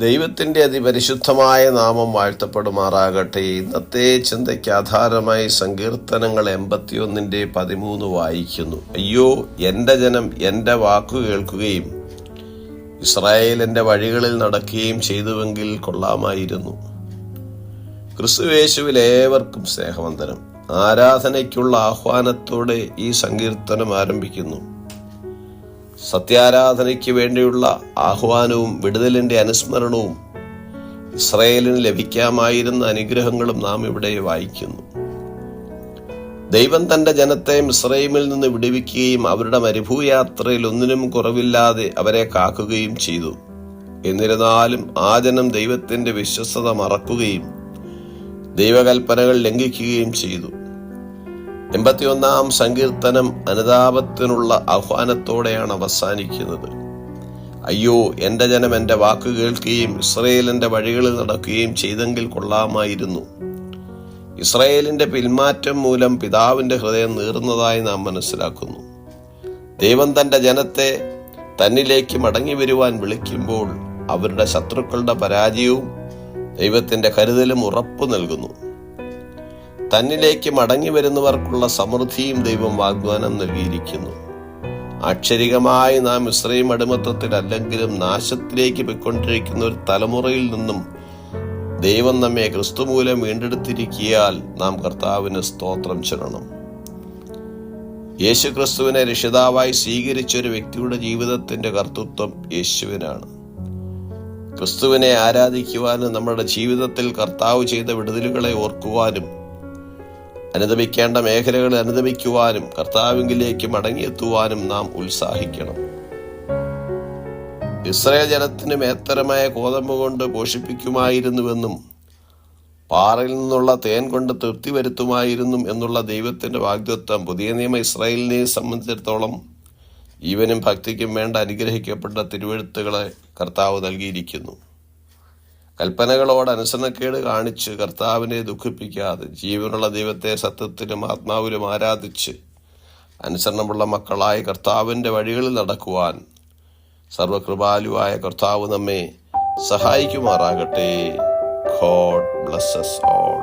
ദൈവത്തിന്റെ അതിപരിശുദ്ധമായ നാമം വാഴ്ത്തപ്പെടുമാറാകട്ടെ. ഇന്നത്തെ ചിന്തയ്ക്ക് ആധാരമായി സങ്കീർത്തനങ്ങൾ എൺപത്തിയൊന്നിന്റെ പതിമൂന്ന് വായിക്കുന്നു. അയ്യോ എന്റെ ജനം എന്റെ വാക്കു കേൾക്കുകയും ഇസ്രായേലിന്റെ വഴികളിൽ നടക്കുകയും ചെയ്തുവെങ്കിൽ കൊള്ളാമായിരുന്നു. ക്രിസ്തുവേശുവിൽ ഏവർക്കും സ്നേഹവന്ദനം. ആരാധനയ്ക്കുള്ള ആഹ്വാനത്തോടെ ഈ സങ്കീർത്തനം ആരംഭിക്കുന്നു. സത്യാരാധനയ്ക്ക് വേണ്ടിയുള്ള ആഹ്വാനവും വിടുതലിന്റെ അനുസ്മരണവും ഇസ്രയേലിന് ലഭിക്കാമായിരുന്ന അനുഗ്രഹങ്ങളും നാം ഇവിടെ വായിക്കുന്നു. ദൈവം തന്റെ ജനത്തെ മിസ്രൈമിൽ നിന്ന് വിടുവിക്കുകയും അവരുടെ മരുഭൂയാത്രയിൽ ഒന്നിനും കുറവില്ലാതെ അവരെ കാക്കുകയും ചെയ്തു. എന്നിരുന്നാലും ആ ജനം ദൈവത്തിന്റെ വിശ്വസ്തത മറക്കുകയും ദൈവകൽപ്പനകൾ ലംഘിക്കുകയും ചെയ്തു. എൺപത്തിയൊന്നാം സങ്കീർത്തനം അനുതാപത്തിനുള്ള ആഹ്വാനത്തോടെയാണ് അവസാനിക്കുന്നത്. അയ്യോ എന്റെ ജനം എന്റെ വാക്ക് കേൾക്കുകയും ഇസ്രയേലിന്റെ വഴികളിൽ നടക്കുകയും ചെയ്തെങ്കിൽ കൊള്ളാമായിരുന്നു. ഇസ്രയേലിന്റെ പിന്മാറ്റം മൂലം പിതാവിന്റെ ഹൃദയം നീറുന്നതായി നാം മനസ്സിലാക്കുന്നു. ദൈവം തന്റെ ജനത്തെ തന്നിലേക്ക് മടങ്ങി വരുവാൻ വിളിക്കുമ്പോൾ അവരുടെ ശത്രുക്കളുടെ പരാജയവും ദൈവത്തിന്റെ കരുതലും ഉറപ്പു നൽകുന്നു. തന്നിലേക്ക് മടങ്ങി വരുന്നവർക്കുള്ള സമൃദ്ധിയും ദൈവം വാഗ്ദാനം നൽകിയിരിക്കുന്നു. അക്ഷരികമായി നാം ഇസ്രൈം അടിമത്തത്തിലല്ലെങ്കിലും നാശത്തിലേക്ക് പോയിക്കൊണ്ടിരിക്കുന്ന ഒരു തലമുറയിൽ നിന്നും ദൈവം നമ്മെ ക്രിസ്തുമൂലം വീണ്ടെടുത്തിരിക്കിയാൽ നാം കർത്താവിന് സ്തോത്രം ചെല്ലണം. യേശു ക്രിസ്തുവിനെ രക്ഷിതാവായി സ്വീകരിച്ച ഒരു വ്യക്തിയുടെ ജീവിതത്തിന്റെ കർത്തൃത്വം യേശുവിനാണ്. ക്രിസ്തുവിനെ ആരാധിക്കുവാനും നമ്മുടെ ജീവിതത്തിൽ കർത്താവ് ചെയ്ത വിടുതലുകളെ ഓർക്കുവാനും അനുദമിക്കേണ്ട മേഖലകളെ അനുദമിക്കുവാനും കർത്താവിംഗിലേക്ക് മടങ്ങിയെത്തുവാനും നാം ഉത്സാഹിക്കണം. ഇസ്രയേൽ ജനത്തിന് മേത്തരമായ കോതമ്പ് കൊണ്ട് പോഷിപ്പിക്കുമായിരുന്നുവെന്നും പാറയിൽ നിന്നുള്ള തേൻ കൊണ്ട് തൃപ്തി വരുത്തുമായിരുന്നു എന്നുള്ള ദൈവത്തിന്റെ വാഗ്ദത്വം പുതിയ നിയമ ഇസ്രായേലിനെ സംബന്ധിച്ചിടത്തോളം ജീവനും ഭക്തിക്കും വേണ്ട അനുഗ്രഹിക്കപ്പെട്ട തിരുവഴുത്തുകളെ കർത്താവ് നൽകിയിരിക്കുന്നു. കൽപ്പനകളോട് അനുസരണക്കേട് കാണിച്ച് കർത്താവിനെ ദുഃഖിപ്പിക്കാതെ ജീവനുള്ള ദൈവത്തെ സത്യത്തിലും ആത്മാവിലും ആരാധിച്ച് അനുസരണമുള്ള മക്കളായി കർത്താവിന്റെ വഴികളിൽ നടക്കുവാൻ സർവകൃപാലുവായ കർത്താവ് നമ്മെ സഹായിക്കുമാറാകട്ടെ. God blesses all.